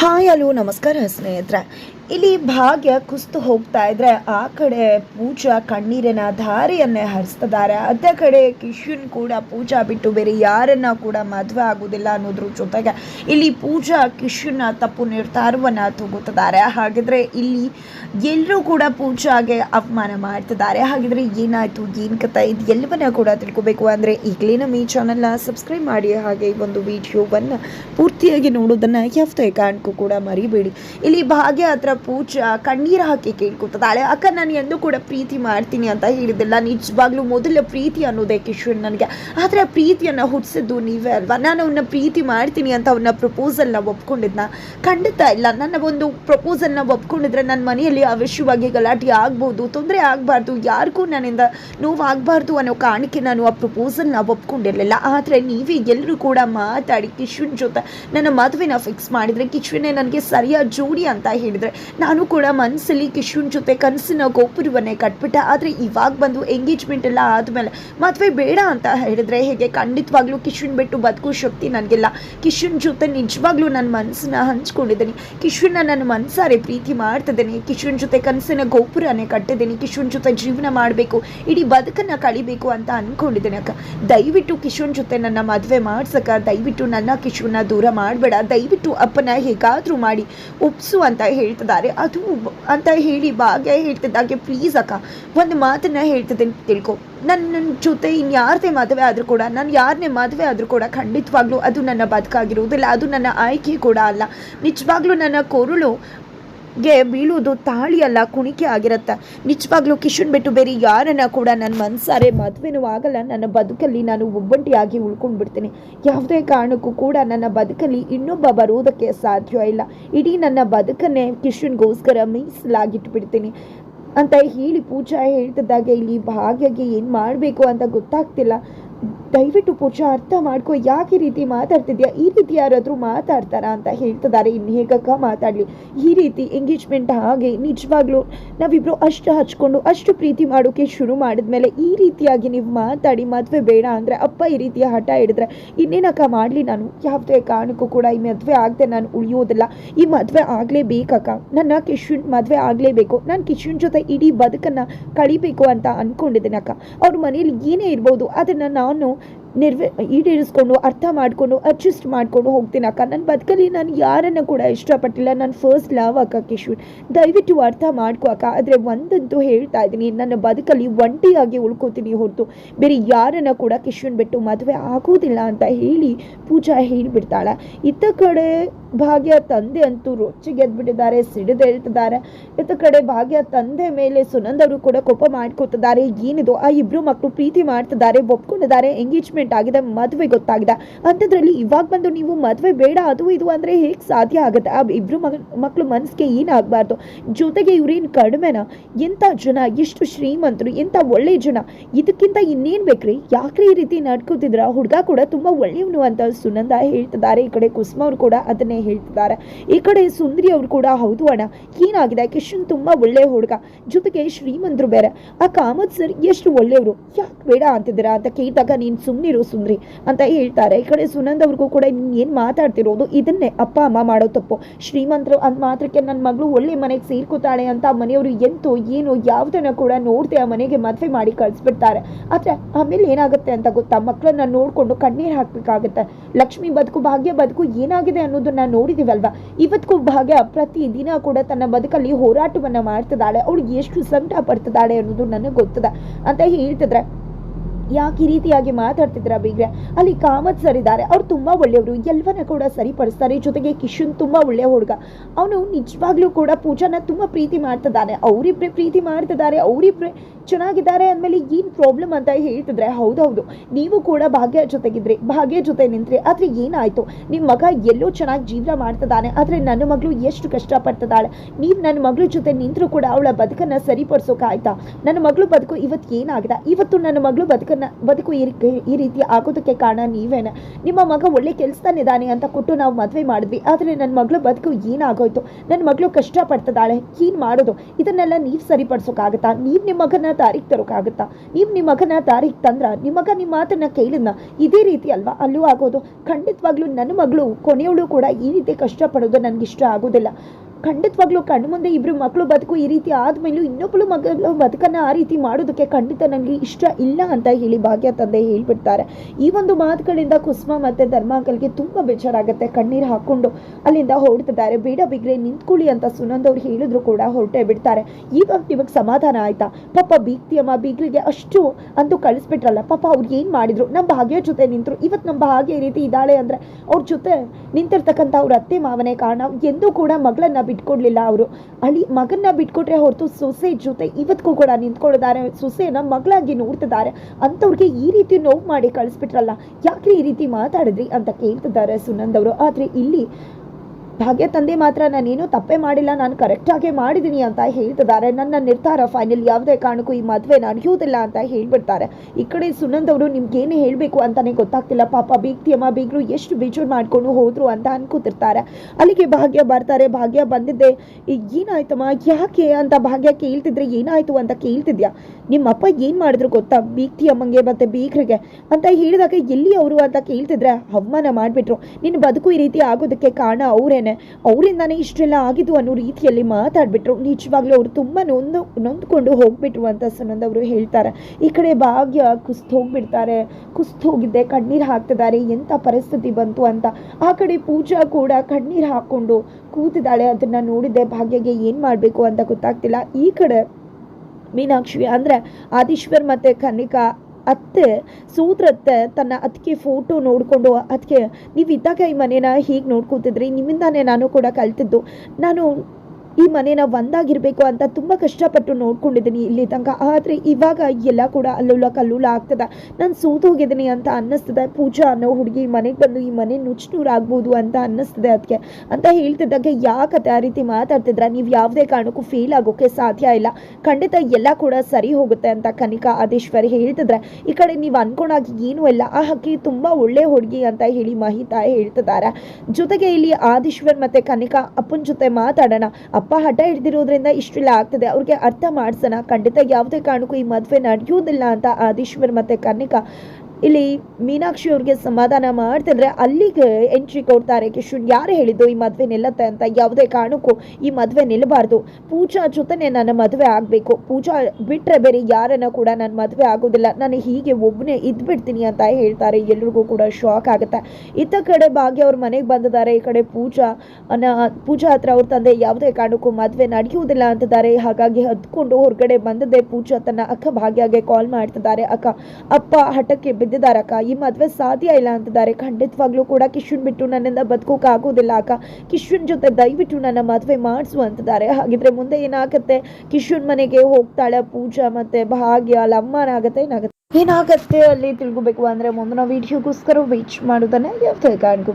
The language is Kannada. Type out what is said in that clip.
ಹಾಯ್, ಹಲೋ, ನಮಸ್ಕಾರ ಸ್ನೇಹಿತರೆ. ಇಲ್ಲಿ ಭಾಗ್ಯ ಕುಸ್ತು ಹೋಗ್ತಾ ಇದ್ರೆ ಆ ಕಡೆ ಪೂಜಾ ಕಣ್ಣೀರಿನ ಧಾರೆಯನ್ನೇ ಹರಿಸ್ತಿದ್ದಾರೆ. ಅದೇ ಕಡೆ ಕಿಶುನ್ ಕೂಡ ಪೂಜಾ ಬಿಟ್ಟು ಬೇರೆ ಯಾರನ್ನ ಕೂಡ ಮದುವೆ ಆಗೋದಿಲ್ಲ ಅನ್ನೋದ್ರ ಜೊತೆಗೆ ಇಲ್ಲಿ ಪೂಜಾ ಕಿಶನ್ನ ತಪ್ಪು ನಿರ್ಧಾರವನ್ನ ತಗೋತಿದ್ದಾರೆ. ಹಾಗಿದ್ರೆ ಇಲ್ಲಿ ಎಲ್ಲರೂ ಕೂಡ ಪೂಜಾಗೆ ಅಪಮಾನ ಮಾಡ್ತಿದ್ದಾರೆ. ಹಾಗಿದ್ರೆ ಏನಾಯ್ತು, ಏನು ಕಥೆ ಇದು ಎಲ್ಲವನ್ನ ಕೂಡ ತಿಳ್ಕೊಬೇಕು ಅಂದರೆ ಈಗಲೇ ನಮ್ಮ ಈ ಸಬ್ಸ್ಕ್ರೈಬ್ ಮಾಡಿ. ಹಾಗೆ ಈ ಒಂದು ವಿಡಿಯೋವನ್ನು ಪೂರ್ತಿಯಾಗಿ ನೋಡೋದನ್ನ ಯಾವುದೇ ಕೂಡ ಮರಿಬೇಡಿ. ಇಲ್ಲಿ ಭಾಗ್ಯ ಹತ್ರ ಪೂಜಾ ಕಣ್ಣೀರು ಹಾಕಿ ಕೇಳ್ಕೊತಾಳೆ ಅಕ್ಕ, ನಾನು ಎಂದೂ ಕೂಡ ಪ್ರೀತಿ ಮಾಡ್ತೀನಿ ಅಂತ ಹೇಳಿದ್ದಿಲ್ಲ. ನಿಜವಾಗ್ಲೂ ಮೊದಲ ಪ್ರೀತಿ ಅನ್ನೋದೇ ಕಿಶೋರ್ ನನಗೆ. ಆದರೆ ಪ್ರೀತಿಯನ್ನು ಹುಟ್ಟಿಸಿದ್ದು ನೀವೇ ಅಲ್ವಾ? ನಾನು ಅವನ್ನ ಪ್ರೀತಿ ಮಾಡ್ತೀನಿ ಅಂತ ಅವನ್ನ ಪ್ರಪೋಸಲ್ನ ಒಪ್ಕೊಂಡಿದ್ನ? ಖಂಡಿತ ಇಲ್ಲ. ನನ್ನ ಒಂದು ಪ್ರಪೋಸಲ್ನ ಒಪ್ಕೊಂಡಿದ್ರೆ ನನ್ನ ಮನೆಯಲ್ಲಿ ಅವಶ್ಯವಾಗಿ ಗಲಾಟೆ ಆಗ್ಬೋದು. ತೊಂದರೆ ಆಗಬಾರ್ದು. ಯಾರಿಗೂ ನನ್ನಿಂದ ನೋವಾಗಬಾರ್ದು ಅನ್ನೋ ಕಾರಣಕ್ಕೆ ನಾನು ಆ ಪ್ರಪೋಸಲ್ನ ಒಪ್ಕೊಂಡಿರಲಿಲ್ಲ. ಆದರೆ ನೀವೇ ಎಲ್ಲರೂ ಕೂಡ ಮಾತಾಡಿ ಕಿಶೋರ್ ಜೊತೆ ನನ್ನ ಮದುವೆನ ಫಿಕ್ಸ್ ಮಾಡಿದರೆ ಕಿಶನೇ ನನಗೆ ಸರಿಯಾದ ಜೋಡಿ ಅಂತ ಹೇಳಿದರೆ, ನಾನು ಕೂಡ ಮನಸ್ಸಲ್ಲಿ ಕಿಶುನ್ ಜೊತೆ ಕನಸಿನ ಗೋಪುರವನ್ನೇ ಕಟ್ಬಿಟ್ಟೆ. ಆದರೆ ಇವಾಗ ಬಂದು ಎಂಗೇಜ್ಮೆಂಟ್ ಎಲ್ಲ ಆದಮೇಲೆ ಮದುವೆ ಬೇಡ ಅಂತ ಹೇಳಿದ್ರೆ ಹೇಗೆ? ಖಂಡಿತವಾಗ್ಲೂ ಕಿಶುನ್ ಬಿಟ್ಟು ಬದುಕೋ ಶಕ್ತಿ ನನಗಿಲ್ಲ. ಕಿಶುನ್ ಜೊತೆ ನಿಜವಾಗ್ಲೂ ನನ್ನ ಮನಸ್ಸನ್ನ ಹಂಚ್ಕೊಂಡಿದ್ದೀನಿ. ಕಿಶುನ್ನ ನನ್ನ ಮನಸಾರೆ ಪ್ರೀತಿ ಮಾಡ್ತಿದ್ದೀನಿ. ಕಿಶುನ್ ಜೊತೆ ಕನಸಿನ ಗೋಪುರನೇ ಕಟ್ಟಿದ್ದೀನಿ. ಕಿಶುನ್ ಜೊತೆ ಜೀವನ ಮಾಡಬೇಕು. ಇಡೀ ಬದುಕನ್ನು ಕಳಿಬೇಕು ಅಂತ ಅಂದ್ಕೊಂಡಿದ್ದೀನಿ ಅಕ್ಕ. ದಯವಿಟ್ಟು ಕಿಶುನ್ ಜೊತೆ ನನ್ನ ಮದುವೆ ಮಾಡ್ಸಕ್ಕ. ದಯವಿಟ್ಟು ನನ್ನ ಕಿಶುನ ದೂರ ಮಾಡಬೇಡ. ದಯವಿಟ್ಟು ಅಪ್ಪನ ಹೇಗಾದರೂ ಮಾಡಿ ಒಪ್ಸು ಅಂತ ಹೇಳ್ತಿದ್ದಾರೆ. ಅದು ಅಂತ ಹೇಳಿ ಭಾಗ್ಯ ಹೇಳ್ತಿದ್ದಾಗೆ ಪ್ಲೀಸ್ ಅಕ್ಕ, ಒಂದು ಮಾತನ್ನ ಹೇಳ್ತಿದ್ದೀನಿ, ತಿಳ್ಕೊ. ನನ್ನ ಜೊತೆ ಇನ್ಯಾರದೇ ಮದುವೆ ಆದರೂ ಕೂಡ, ನಾನು ಯಾರನ್ನೇ ಮದುವೆ ಆದರೂ ಕೂಡ ಖಂಡಿತವಾಗ್ಲೂ ಅದು ನನ್ನ ಬದುಕಾಗಿರುವುದಿಲ್ಲ. ಅದು ನನ್ನ ಆಯ್ಕೆ ಕೂಡ ಅಲ್ಲ. ನಿಜವಾಗ್ಲೂ ನನ್ನ ಕೊರಳು ಗೆ ಬೀಳುವುದು ತಾಳಿ ಅಲ್ಲ, ಕುಣಿಕೆ ಆಗಿರುತ್ತೆ. ನಿಜವಾಗ್ಲೂ ಕಿಶನ್ ಬಿಟ್ಟು ಬೇರೆ ಯಾರನ್ನ ಕೂಡ ನನ್ನ ಮನಸಾರೆ ಮದುವೆನೂ ಆಗಲ್ಲ. ನನ್ನ ಬದುಕಲ್ಲಿ ನಾನು ಒಬ್ಬಂಟಿಯಾಗಿ ಉಳ್ಕೊಂಡು ಬಿಡ್ತೀನಿ ಯಾವುದೇ ಕಾರಣಕ್ಕೂ ಕೂಡ ನನ್ನ ಬದುಕಲ್ಲಿ ಇನ್ನೊಬ್ಬ ಬರುವುದಕ್ಕೆ ಸಾಧ್ಯ ಇಲ್ಲ. ಇಡೀ ನನ್ನ ಬದುಕನ್ನೇ ಕಿಶನ್ಗೋಸ್ಕರ ಮೀಸಲಾಗಿಟ್ಟು ಬಿಡ್ತೀನಿ ಅಂತ ಹೇಳಿ ಪೂಜಾ ಹೇಳ್ತಿದ್ದಾಗೆ ಇಲ್ಲಿ ಭಾಗ್ಯಗೆ ಏನು ಮಾಡಬೇಕು ಅಂತ ಗೊತ್ತಾಗ್ತಿಲ್ಲ. ದಯವಿಟ್ಟು ಪೂಜಾ, ಅರ್ಥ ಮಾಡ್ಕೊ, ಯಾಕೆ ಈ ರೀತಿ ಮಾತಾಡ್ತಿದ್ಯಾ? ಈ ರೀತಿ ಯಾರಾದರೂ ಮಾತಾಡ್ತಾರಾ ಅಂತ ಹೇಳ್ತಿದ್ದಾರೆ. ಇನ್ನು ಹೇಗಕ್ಕ ಮಾತಾಡಲಿ? ಈ ರೀತಿ ಎಂಗೇಜ್ಮೆಂಟ್ ಹಾಗೆ ನಿಜವಾಗ್ಲೂ ನಾವಿಬ್ರು ಅಷ್ಟು ಹಚ್ಕೊಂಡು, ಅಷ್ಟು ಪ್ರೀತಿ ಮಾಡೋಕೆ ಶುರು ಮಾಡಿದ್ಮೇಲೆ ಈ ರೀತಿಯಾಗಿ ನೀವು ಮಾತಾಡಿ ಮದುವೆ ಬೇಡ ಅಂದರೆ ಅಪ್ಪ ಈ ರೀತಿಯ ಹಠ ಹಿಡಿದ್ರೆ ಇನ್ನೇನಕ್ಕ ಮಾಡಲಿ ನಾನು? ಯಾವುದೇ ಕಾರಣಕ್ಕೂ ಕೂಡ ಈ ಮದುವೆ ಆಗದೆ ನಾನು ಉಳಿಯೋದಿಲ್ಲ. ಈ ಮದುವೆ ಆಗಲೇಬೇಕಕ್ಕ. ನನ್ನ ಕಿಶನ್ ಮದುವೆ ಆಗಲೇಬೇಕು. ನಾನು ಕಿಶನ್ ಜೊತೆ ಇಡೀ ಬದುಕನ್ನು ಕಳಿಬೇಕು ಅಂತ ಅಂದ್ಕೊಂಡಿದ್ದೀನಿ ಅಕ್ಕ ಅವ್ರ ಮನೇಲಿ ಏನೇ ಇರ್ಬೋದು, ಅದನ್ನು ನಾನು ನಿರ್ವೇ, ಈಡೇರಿಸ್ಕೊಂಡು, ಅರ್ಥ ಮಾಡಿಕೊಂಡು ಅಡ್ಜಸ್ಟ್ ಮಾಡಿಕೊಂಡು ಹೋಗ್ತೀನಿ ಅಕ್ಕ. ನನ್ನ ಬದುಕಲ್ಲಿ ನಾನು ಯಾರನ್ನು ಕೂಡ ಇಷ್ಟಪಟ್ಟಿಲ್ಲ. ನನ್ನ ಫಸ್ಟ್ ಲವ್ ಅಕ್ಕ ಕಿಶೋರ್. ದಯವಿಟ್ಟು ಅರ್ಥ ಮಾಡ್ಕೊ ಅಕ್ಕ. ಆದರೆ ಒಂದಂತೂ ಹೇಳ್ತಾ ಇದ್ದೀನಿ. ನನ್ನ ಬದುಕಲ್ಲಿ ಒಂಟಿಯಾಗಿ ಉಳ್ಕೋತೀನಿ ಹೊರತು. ಬೇರೆ ಯಾರನ್ನು ಕೂಡ ಕಿಶೋರ್ ಬಿಟ್ಟು ಮದುವೆ ಆಗೋದಿಲ್ಲ ಅಂತ ಹೇಳಿ ಪೂಜಾ ಹೇಳಿಬಿಡ್ತಾಳೆ. ಇತ್ತ ಕಡೆ ಭಾಗ್ಯ ತಂದೆ ಅಂತೂ ರೊಚ್ಚಿಗೆದ್ಬಿಟ್ಟಿದ್ದಾರೆ ಸಿಡಿದೇಳ್ತಿದ್ದಾರೆ ಇತ್ತ ಕಡೆ ಭಾಗ್ಯ ತಂದೆ ಮೇಲೆ ಸುನಂದ್ ಅವರು ಕೂಡ ಕೋಪ ಮಾಡ್ಕೋತಿದ್ದಾರೆ. ಏನಿದು? ಆ ಇಬ್ರು ಮಕ್ಕಳು ಪ್ರೀತಿ ಮಾಡ್ತಿದ್ದಾರೆ, ಒಪ್ಕೊಂಡಿದ್ದಾರೆ ಎಂಗೇಜ್ಮೆಂಟ್ ಆಗಿದೆ, ಮದುವೆ ಗೊತ್ತಾಗಿದೆ. ಅಂಥದ್ರಲ್ಲಿ ಇವಾಗ ಬಂದು ನೀವು ಮದುವೆ ಬೇಡ, ಅದು ಇದು ಅಂದರೆ ಹೇಗೆ ಸಾಧ್ಯ ಆಗುತ್ತೆ? ಆ ಇಬ್ರು ಮಗ ಮಕ್ಕಳು ಮನಸ್ಸಿಗೆ ಏನಾಗಬಾರ್ದು? ಜೊತೆಗೆ ಇವ್ರೇನು ಕಡಿಮೆನಾ? ಎಂಥ ಜನ, ಎಷ್ಟು ಶ್ರೀಮಂತರು ಎಂಥ ಒಳ್ಳೆ ಜನ? ಇದಕ್ಕಿಂತ ಇನ್ನೇನು ಬೇಕ್ರಿ? ಯಾಕ್ರಿ ಈ ರೀತಿ ನಡ್ಕೋತಿದ್ರ? ಹುಡುಗ ಕೂಡ ತುಂಬ ಒಳ್ಳೆಯವನು ಅಂತ ಸುನಂದ ಹೇಳ್ತಿದ್ದಾರೆ. ಈ ಕಡೆ ಕುಸುಮ ಅವರು ಕೂಡ ಅದನ್ನೇ ಹೇಳ್ತಿದ್ದಾರೆ. ಈ ಕಡೆ ಸುಂದರಿ ಅವರು ಕೂಡ, ಹೌದು ಅಣ್ಣ, ಏನಾಗಿದೆ? ಕಿಶನ್ ತುಂಬ ಒಳ್ಳೆ ಹುಡುಗ, ಜೊತೆಗೆ ಶ್ರೀಮಂತರು ಬೇರೆ. ಆ ಕಾಮತ್ ಸರ್ ಎಷ್ಟು ಒಳ್ಳೆಯವರು? ಯಾಕೆ ಬೇಡ ಅಂತಿದ್ದೀರಾ ಅಂತ ಕೇಳಿದಾಗ ನೀನು ಸುಮ್ಮನಿರು ಸುಂದ್ರಿ ಅಂತ ಹೇಳ್ತಾರೆ. ಈ ಕಡೆ ಸುನಂದ್ ಅವ್ರಿಗೂ ಕೂಡ ಏನು ಮಾತಾಡ್ತಿರೋದು? ಇದನ್ನೇ ಅಪ್ಪ, ಅಮ್ಮ ಮಾಡೋ ತಪ್ಪು. ಶ್ರೀಮಂತರು ಅದ್ ಮಾತ್ರಕ್ಕೆ ನನ್ನ ಮಗಳು ಒಳ್ಳೆ ಮನೆಗೆ ಸೇರ್ಕೋತಾಳೆ ಅಂತ ಮನೆಯವರು ಎಂತೋ ಏನು ಯಾವುದನ್ನ ಕೂಡ ನೋಡದೆ ಆ ಮನೆಗೆ ಮದುವೆ ಮಾಡಿ ಕಳಿಸ್ಬಿಡ್ತಾರೆ. ಆದರೆ ಆಮೇಲೆ ಏನಾಗುತ್ತೆ ಅಂತ ಗೊತ್ತಾ? ಮಕ್ಕಳನ್ನ ನೋಡಿಕೊಂಡು ಕಣ್ಣೀರು ಹಾಕಬೇಕಾಗುತ್ತೆ. ಲಕ್ಷ್ಮಿ ಬದುಕು, ಭಾಗ್ಯ ಬದುಕು ಏನಾಗಿದೆ ಅನ್ನೋದನ್ನ ನೋಡಿದೀವಲ್ವಾ? ಇವತ್ತಿಗೂ ಭಾಗ್ಯ ಪ್ರತಿ ದಿನ ಕೂಡ ತನ್ನ ಬದುಕಲ್ಲಿ ಹೋರಾಟವನ್ನ ಮಾಡ್ತಿದ್ದಾಳೆ. ಅವಳಿಗೆ ಎಷ್ಟು ಸಂಕಟ ಪಡ್ತಿದ್ದಾಳೆ ಅನ್ನೋದು ನನಗೆ ಗೊತ್ತದ. ಅಂತ ಹೇಳ್ತಿದ್ರೆ ಯಾಕೆ ಈ ರೀತಿಯಾಗಿ ಮಾತಾಡ್ತಿದ್ರ ಬೀಗ್ರೆ? ಅಲ್ಲಿ ಕಾಮತ್ ಸರ್ ಇದ್ದಾರೆ. ಅವ್ರು ತುಂಬಾ ಒಳ್ಳೆಯವರು. ಎಲ್ಲವನ್ನ ಕೂಡ ಸರಿಪಡಿಸ್ತಾರೆ. ಜೊತೆಗೆ ಕಿಶನ್ ತುಂಬಾ ಒಳ್ಳೆಯ ಹುಡುಗ. ಅವನು ನಿಜವಾಗ್ಲೂ ಕೂಡ ಪೂಜಾನ ತುಂಬಾ ಪ್ರೀತಿ ಮಾಡ್ತಿದ್ದಾನೆ. ಅವರಿಬ್ಬರೇ ಪ್ರೀತಿ ಮಾಡ್ತಿದ್ದಾರೆ. ಅವರಿಬ್ರೆ ಚೆನ್ನಾಗಿದ್ದಾರೆ ಅಂದಮೇಲೆ ಏನು ಪ್ರಾಬ್ಲಮ್ ಅಂತ ಹೇಳ್ತಿದ್ರೆ ಹೌದೌದು ನೀವು ಕೂಡ ಭಾಗ್ಯ ಜೊತೆಗಿದ್ರಿ. ಭಾಗ್ಯ ಜೊತೆ ನಿಂತ್ರಿ. ಆದರೆ ಏನಾಯ್ತು? ನಿಮ್ಮ ಮಗ ಎಲ್ಲೋ ಚೆನ್ನಾಗಿ ಜೀವನ ಮಾಡ್ತಿದ್ದಾನೆ. ಆದರೆ ನನ್ನ ಮಗಳು ಎಷ್ಟು ಕಷ್ಟಪಡ್ತಿದ್ದಾಳೆ. ನೀವು ನನ್ನ ಮಗಳ ಜೊತೆ ನಿಂತರೂ ಕೂಡ ಅವಳ ಬದುಕನ್ನು ಸರಿಪಡಿಸೋಕಾಯ್ತಾ ನನ್ನ ಮಗಳು ಬದುಕು ಇವತ್ತು ಏನಾಗಿದೆ? ಇವತ್ತು ನನ್ನ ಮಗಳು ಬದುಕನ್ನು, ಬದುಕು ಈ ರೀತಿ ಆಗೋದಕ್ಕೆ ಕಾರಣ ನೀವೇನೆ. ನಿಮ್ಮ ಮಗ ಒಳ್ಳೆ ಕೆಲಸದಲ್ಲಿದ್ದಾನೆ ಅಂತ ಕೊಟ್ಟು ನಾವು ಮದುವೆ ಮಾಡಿದ್ವಿ. ಆದರೆ ನನ್ನ ಮಗಳು ಬದುಕು ಏನಾಗೋಯ್ತು? ನನ್ನ ಮಗಳು ಕಷ್ಟಪಡ್ತಿದ್ದಾಳೆ. ಏನು ಮಾಡೋದು? ಇದನ್ನೆಲ್ಲ ನೀವು ಸರಿಪಡಿಸೋಕ್ಕಾಗತ್ತಾ ನೀವು ನಿಮ್ಮ ಮಗನ ದಾರಿಗೆ ತರೋಕ್ಕಾಗುತ್ತಾ ನೀವು ನಿಮ್ಮ ಮಗನ ದಾರಿಗೆ ತಂದ್ರ ನಿಮ್ಮ ಮಗ ನಿಮ್ಮ ಮಾತನ್ನ ಕೇಳಿದ್ನ ಇದೇ ರೀತಿ ಅಲ್ವಾ? ಅಲ್ಲೂ ಆಗೋದು. ಖಂಡಿತವಾಗ್ಲೂ ನನ್ನ ಮಗಳು, ಕೊನೆಯವಳು ಕೂಡ ಈ ರೀತಿ ಕಷ್ಟಪಡೋದು ನನಗೆ ಇಷ್ಟ ಆಗೋದಿಲ್ಲ. ಖಂಡಿತವಾಗ್ಲೂ ಕಣ್ಣು ಮುಂದೆ ಇಬ್ರು ಮಕ್ಕಳು ಬದುಕು ಈ ರೀತಿ ಆದ್ಮೇಲೂ ಇನ್ನೊಬ್ಬಳು ಮಗಳು ಬದುಕನ್ನ ಆ ರೀತಿ ಮಾಡೋದಕ್ಕೆ ಖಂಡಿತ ನನಗೆ ಇಷ್ಟ ಇಲ್ಲ ಅಂತ ಹೇಳಿ ಭಾಗ್ಯ ತಂದೆ ಹೇಳ್ಬಿಡ್ತಾರೆ. ಈ ಒಂದು ಮಾತುಗಳಿಂದ ಕುಸುಮ ಮತ್ತೆ ಧರ್ಮಾಕಲ್ಗೆ ತುಂಬಾ ಬೇಜಾರಾಗುತ್ತೆ. ಕಣ್ಣೀರು ಹಾಕೊಂಡು ಅಲ್ಲಿಂದ ಹೊರಡ್ತಿದ್ದಾರೆ. ಬೇಡ ಬಿಗ್ರೆ, ನಿಂತ್ಕೊಳ್ಳಿ ಅಂತ ಸುನಂದ್ ಅವ್ರು ಹೇಳಿದ್ರು ಕೂಡ ಹೊರಟೇ ಬಿಡ್ತಾರೆ. ಇವಾಗ ನಿಮಗೆ ಸಮಾಧಾನ ಆಯ್ತಾ? ಪಾಪ ಬೀಗ್ತಿಯಮ್ಮ, ಬೀಗ್ರಿಗೆ ಅಷ್ಟು ಅಂತೂ ಕಳಿಸ್ಬಿಟ್ರಲ್ಲ. ಪಾಪ ಅವ್ರು ಏನು ಮಾಡಿದ್ರು? ನಮ್ಮ ಭಾಗ್ಯ ಜೊತೆ ನಿಂತರು. ಇವತ್ತು ನಮ್ಮ ಭಾಗ್ಯ ಈ ರೀತಿ ಇದ್ದಾಳೆ ಅಂದ್ರೆ ಅವ್ರ ಜೊತೆ ನಿಂತಿರ್ತಕ್ಕಂಥ ಅವ್ರ ಅತ್ತೆ ಮಾವನೇ ಕಾರಣ. ಎಂದೂ ಕೂಡ ಮಗಳನ್ನ ಬಿಟ್ಕೊಡ್ಲಿಲ್ಲ ಅವರು. ಅಳಿ ಮಗನ್ನ ಬಿಟ್ಕೊಟ್ರೆ ಹೊರತು ಸೊಸೆ ಜೊತೆ ಇವತ್ತಿಗೂ ಕೂಡ ನಿಂತ್ಕೊಂಡಿದ್ದಾರೆ ಸೊಸೆಯನ್ನ ಮಗಳಾಗಿ ನೋಡ್ತಿದ್ದಾರೆ. ಅಂಥವ್ರಿಗೆ ಈ ರೀತಿ ನೋವು ಮಾಡಿ ಕಳಿಸ್ಬಿಟ್ರಲ್ಲ. ಯಾಕ್ರಿ ಈ ರೀತಿ ಮಾತಾಡಿದ್ರಿ ಅಂತ ಕೇಳ್ತಿದ್ದಾರೆ ಸುನಂದ್ ಅವರು. ಆದರೆ ಇಲ್ಲಿ ಭಾಗ್ಯ ತಂದೆ ಮಾತ್ರ ನಾನೇನು ತಪ್ಪೇ ಮಾಡಿಲ್ಲ, ನಾನು ಕರೆಕ್ಟಾಗೆ ಮಾಡಿದ್ದೀನಿ ಅಂತ ಹೇಳ್ತಿದ್ದಾರೆ. ನನ್ನ ನಿರ್ಧಾರ ಫೈನಲ್ ಯಾವುದೇ ಕಾರಣಕ್ಕೂ ಈ ಮದುವೆ ನಡೆಯುವುದಿಲ್ಲ ಅಂತ ಹೇಳ್ಬಿಡ್ತಾರೆ. ಈ ಕಡೆ ಸುನಂದ್ ಅವರು ನಿಮ್ಗೇನು ಹೇಳಬೇಕು ಅಂತಲೇ ಗೊತ್ತಾಗ್ತಿಲ್ಲ. ಪಾಪ ಬೀಗ್ತಿಯಮ್ಮ ಬೀಗರು ಎಷ್ಟು ಬೇಜಾರು ಮಾಡ್ಕೊಂಡು ಹೋದ್ರು ಅಂತ ಅನ್ಕೋತಿರ್ತಾರೆ. ಅಲ್ಲಿಗೆ ಭಾಗ್ಯ ಬರ್ತಾರೆ. ಭಾಗ್ಯ ಬಂದಿದ್ದೆ. ಏನಾಯ್ತಮ್ಮ? ಯಾಕೆ ಅಂತ ಭಾಗ್ಯ ಕೇಳ್ತಿದ್ರೆ ಏನಾಯ್ತು ಅಂತ ಕೇಳ್ತಿದ್ಯಾ? ನಿಮ್ಮಪ್ಪ ಏನು ಮಾಡಿದ್ರು ಗೊತ್ತಾ? ಬೀಗ್ತಿ ಅಮ್ಮಂಗೆ ಮತ್ತೆ ಬೀಗ್ರಿಗೆ ಅಂತ ಹೇಳಿದಾಗ ಎಲ್ಲಿ ಅವರು ಅಂತ ಕೇಳ್ತಿದ್ರೆ ಅವಮಾನ ಮಾಡಿಬಿಟ್ರು. ನಿನ್ನ ಬದುಕು ಈ ರೀತಿ ಆಗೋದಕ್ಕೆ ಕಾರಣ ಅವರೇನೆ. ಅವರಿಂದಾನೇ ಇಷ್ಟೆಲ್ಲ ಆಗಿದ್ದು ಅನ್ನೋ ರೀತಿಯಲ್ಲಿ ಮಾತಾಡ್ಬಿಟ್ರು. ನಿಜವಾಗ್ಲೂ ಅವರು ತುಂಬ ನೊಂದು, ನೊಂದ್ಕೊಂಡು ಹೋಗ್ಬಿಟ್ರು ಅಂತ ಸುನಂದ್ ಅವರು ಹೇಳ್ತಾರೆ. ಈ ಕಡೆ ಭಾಗ್ಯ ಕುಸ್ತು ಹೋಗ್ಬಿಡ್ತಾರೆ. ಕುಸ್ತು ಹೋಗಿದ್ದೆ, ಕಣ್ಣೀರು ಹಾಕ್ತಿದ್ದಾರೆ. ಎಂಥ ಪರಿಸ್ಥಿತಿ ಬಂತು ಅಂತ. ಆ ಕಡೆ ಪೂಜಾ ಕೂಡ ಕಣ್ಣೀರು ಹಾಕ್ಕೊಂಡು ಕೂತಿದ್ದಾಳೆ. ಅದನ್ನ ನೋಡಿದ್ದೆ, ಭಾಗ್ಯಗೆ ಏನು ಮಾಡಬೇಕು ಅಂತ ಗೊತ್ತಾಗ್ತಿಲ್ಲ. ಈ ಕಡೆ ಮೀನಾಕ್ಷಿ ಅಂದರೆ ಆದೀಶ್ವರ್ ಮತ್ತು ಕನ್ನಿಕಾ ಅತ್ತೆ ಸೂತ್ರತ್ತೆ ತನ್ನ ಅತ್ತಿಗೆ ಫೋಟೋ ನೋಡಿಕೊಂಡು ಅದಕ್ಕೆ ನೀವು ಇದ್ದಾಗ ಈ ಮನೇನ ಹೀಗೆ ನೋಡ್ಕೊತಿದ್ರಿ, ನಿಮ್ಮಿಂದಾನೇ ನಾನು ಕೂಡ ಕಲ್ತಿದ್ದು. ನಾನು ಈ ಮನೇನ ಒಂದಾಗಿರಬೇಕು ಅಂತ ತುಂಬ ಕಷ್ಟಪಟ್ಟು ನೋಡ್ಕೊಂಡಿದ್ದೀನಿ. ಇಲ್ಲಿ ತನಕ. ಆದರೆ ಇವಾಗ ಎಲ್ಲ ಕೂಡ ಅಲ್ಲೂಲ ಕಲ್ಲೂಲ ಆಗ್ತದೆ. ನಾನು ಸೂತು ಹೋಗಿದ್ದೀನಿ ಅಂತ ಅನ್ನಿಸ್ತದೆ. ಪೂಜಾ ಅನ್ನೋ ಹುಡುಗಿ ಮನೆಗೆ ಬಂದು ಈ ಮನೆ ನುಚ್ಚನೂರಾಗ್ಬೋದು ಅಂತ ಅನ್ನಿಸ್ತದೆ ಅದಕ್ಕೆ ಅಂತ ಹೇಳ್ತಿದ್ದಾಗ ಯಾಕತ್ತೆ ಆ ರೀತಿ ಮಾತಾಡ್ತಿದ್ರ? ನೀವು ಯಾವುದೇ ಕಾರಣಕ್ಕೂ ಫೇಲ್ ಆಗೋಕ್ಕೆ ಸಾಧ್ಯ ಇಲ್ಲ. ಖಂಡಿತ ಎಲ್ಲ ಕೂಡ ಸರಿ ಹೋಗುತ್ತೆ ಅಂತ ಕನಿಕಾ ಆದೇಶ್ವರಿ ಹೇಳ್ತಿದ್ರೆ. ಈ ಕಡೆ ನೀವು ಅನ್ಕೊಂಡಾಗ ಏನೂ ಇಲ್ಲ. ಆ ಹಕ್ಕಿ ತುಂಬ ಒಳ್ಳೆ ಹುಡುಗಿ ಅಂತ ಹೇಳಿ ಮಹಿತಾ ಹೇಳ್ತಿದ್ದಾರೆ ಜೊತೆಗೆ ಇಲ್ಲಿ ಆದೇಶ್ವರ್ ಮತ್ತೆ ಕನಿಕಾ ಅಪ್ಪನ ಜೊತೆ ಮಾತಾಡೋಣ. ಅಪ್ಪ ಹಠ ಹಿಡ್ದಿರೋದ್ರಿಂದ ಇಷ್ಟೆಲ್ಲ ಆಗ್ತದೆ. ಅವ್ರಿಗೆ ಅರ್ಥ ಮಾಡ್ಸೋಣ. ಖಂಡಿತ ಯಾವುದೇ ಕಾರಣಕ್ಕೂ ಈ ಮದುವೆ ನಡೆಯೋದಿಲ್ಲ ಅಂತ ಆದೀಶ್ವರ್ ಮತ್ತು ಕರ್ಣಿಕ ಇಲ್ಲಿ ಮೀನಾಕ್ಷಿ ಅವ್ರಿಗೆ ಸಮಾಧಾನ ಮಾಡ್ತಿದ್ರೆ ಅಲ್ಲಿಗೆ ಎಂಟ್ರಿ ಕೊಡ್ತಾರೆ. ಕಿಶುನ್ ಯಾರು ಹೇಳಿದ್ದು ಈ ಮದುವೆ ನಿಲ್ಲತ್ತೆ ಅಂತ? ಯಾವುದೇ ಕಾರಣಕ್ಕೂ ಈ ಮದುವೆ ನಿಲ್ಲಬಾರ್ದು. ಪೂಜಾ ಜೊತೆನೆ ನನ್ನ ಮದುವೆ ಆಗಬೇಕು. ಪೂಜಾ ಬಿಟ್ಟರೆ ಬೇರೆ ಯಾರನ್ನ ಕೂಡ ನನ್ನ ಮದುವೆ ಆಗೋದಿಲ್ಲ. ನಾನು ಹೀಗೆ ಒಬ್ಬನೇ ಇದ್ಬಿಡ್ತೀನಿ ಅಂತ ಹೇಳ್ತಾರೆ. ಎಲ್ರಿಗೂ ಕೂಡ ಶಾಕ್ ಆಗುತ್ತೆ. ಇತ್ತ ಕಡೆ ಭಾಗ್ಯ ಅವ್ರ ಮನೆಗೆ ಬಂದಿದ್ದಾರೆ. ಈ ಕಡೆ ಪೂಜಾ ಪೂಜಾ ಹತ್ರ ಅವ್ರ ತಂದೆ ಯಾವುದೇ ಕಾರಣಕ್ಕೂ ಮದುವೆ ನಡೆಯುವುದಿಲ್ಲ ಅಂತಿದ್ದಾರೆ. ಹಾಗಾಗಿ ಹತ್ಕೊಂಡು ಹೊರಗಡೆ ಬಂದದೆ ಪೂಜಾ ತನ್ನ ಅಕ್ಕ ಭಾಗ್ಯಗೆ ಕಾಲ್ ಮಾಡ್ತಿದ್ದಾರೆ. ಅಕ್ಕ, ಅಪ್ಪ ಹಠಕ್ಕೆ ಬಿದ್ದಿದ್ದಾರೆ. ಅಕ್ಕ, ಈ ಮದುವೆ ಸಾಧ್ಯ ಇಲ್ಲ ಅಂತಿದ್ದಾರೆ. ಖಂಡಿತವಾಗ್ಲೂ ಕೂಡ ಕಿಶುನ್ ಬಿಟ್ಟು ನನ್ನಿಂದ ಬದುಕೋಕೆ ಆಗೋದಿಲ್ಲ ಅಕ್ಕ, ಕಿಶುನ್ ಜೊತೆ ದಯವಿಟ್ಟು ನನ್ನ ಮದುವೆ ಮಾಡಿಸು ಅಂತಿದ್ದಾರೆ. ಹಾಗಿದ್ರೆ ಮುಂದೆ ಏನಾಗುತ್ತೆ? ಕಿಶುನ್ ಮನೆಗೆ ಹೋಗ್ತಾಳೆ ಪೂಜಾ ಮತ್ತೆ ಭಾಗ್ಯ. ಲಮ್ಮನ ಆಗುತ್ತೆ, ಏನಾಗುತ್ತೆ? ಏನಾಗತ್ತೆ ಅಲ್ಲಿ ತಿಳ್ಕೊಬೇಕು. ಅಂದ್ರೆ ಮುಂದಿನ ವಿಡಿಯೋಗೋಸ್ಕರ ವೀಚ್ ಮಾಡೋದನ್ನ ಯಾವುದೇ ಕಾರಣಕ್ಕೂ